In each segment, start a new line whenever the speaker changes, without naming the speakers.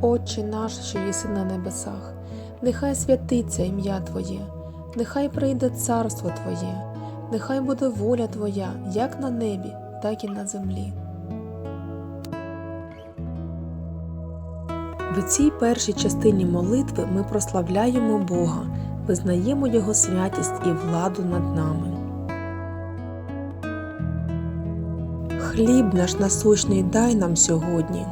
Отче наш, що єси на небесах, нехай святиться ім'я Твоє, нехай прийде царство Твоє, нехай буде воля Твоя, як на небі, так і на землі. В цій першій частині молитви ми прославляємо Бога, визнаємо Його святість і владу над нами. Хліб наш насущний дай нам сьогодні.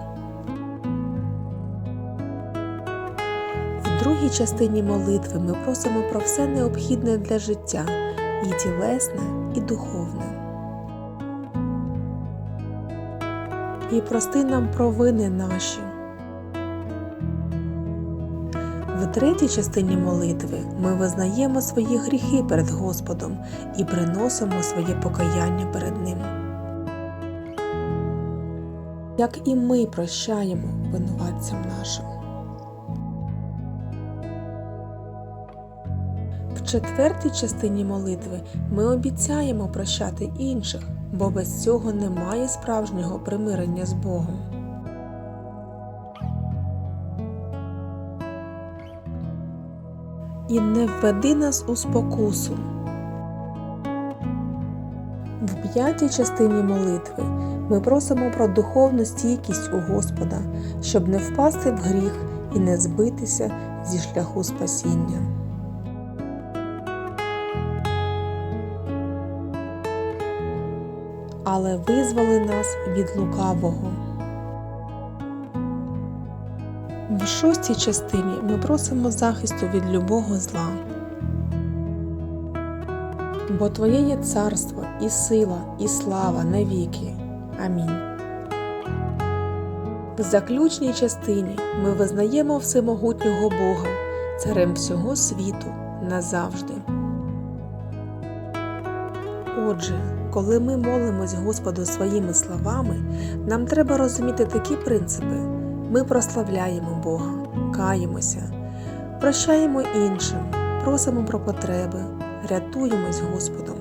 Другій частині молитви ми просимо про все необхідне для життя, і тілесне, і духовне. І прости нам провини наші. В третій частині молитви ми визнаємо свої гріхи перед Господом і приносимо своє покаяння перед Ним. Як і ми прощаємо винуватцям нашим. В четвертій частині молитви ми обіцяємо прощати інших, бо без цього немає справжнього примирення з Богом. І не введи нас у спокусу. В п'ятій частині молитви ми просимо про духовну стійкість у Господа, щоб не впасти в гріх і не збитися зі шляху спасіння. Але визволи нас від лукавого. В шостій частині ми просимо захисту від любого зла. Бо Твоє є царство, і сила, і слава навіки. Амінь. В заключній частині ми визнаємо всемогутнього Бога, царем всього світу назавжди. Отже, коли ми молимось Господу своїми словами, нам треба розуміти такі принципи. Ми прославляємо Бога, каємося, прощаємо іншим, просимо про потреби, рятуємось Господом.